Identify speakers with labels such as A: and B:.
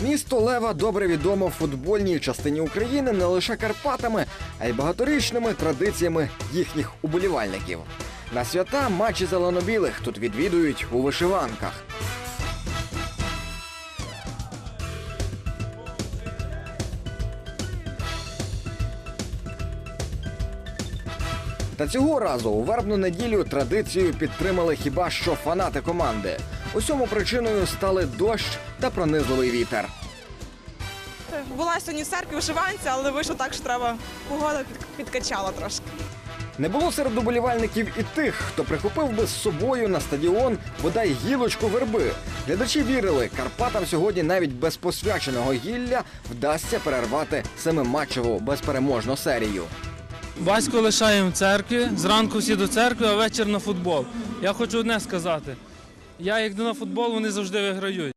A: Місто Лева добре відомо футбольній частині України не лише Карпатами, а й багаторічними традиціями їхніх уболівальників. На свята матчі зеленобілих тут відвідують у вишиванках. Та цього разу у вербну неділю традицію підтримали хіба що фанати команди. Усьому причиною стали дощ та пронизливий вітер.
B: Була сьогодні в церкві вишиванця, але вийшло так, що треба погода під- підкачала трошки.
A: Не було серед уболівальників і тих, хто прихопив би з собою на стадіон бодай гілочку верби. Глядачі вірили, Карпатам сьогодні навіть без посвяченого гілля вдасться перервати семиматчеву безпереможну серію.
C: Батько лишаємо в церкві, зранку всі до церкви, а вечір на футбол. Я хочу одне сказати. Я як йду на футбол, вони завжди виграють.